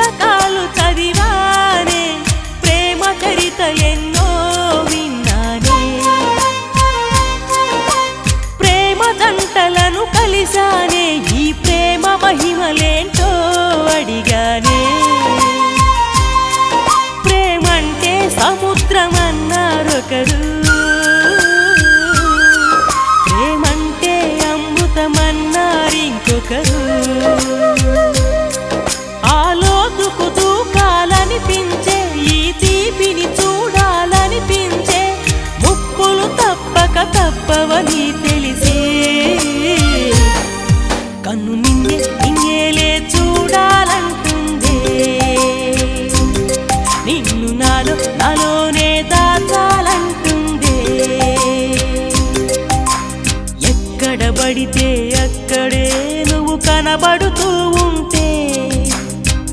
పుస్తకాలు చదివానే ప్రేమ చరిత ఎన్నో విన్నానే. ప్రేమ జంటలను కలిసానే ఈ ప్రేమ మహిమలేంటో అడిగానే. ప్రేమంటే సముద్రం అన్నారొకరు ప్రేమంటే అమృతమన్నారింకొకరు. కనిపించే ఈ తీపిని చూడాలనిపించే ముప్పులు తప్పక తప్పవని తెలిసే. కన్ను నిండే నింగేలే చూడాలంటుందే. నిన్ను నాలో నాలోనే దాచాలంటుందే. ఎక్కడ పడితే అక్కడే నువ్వు కనబడు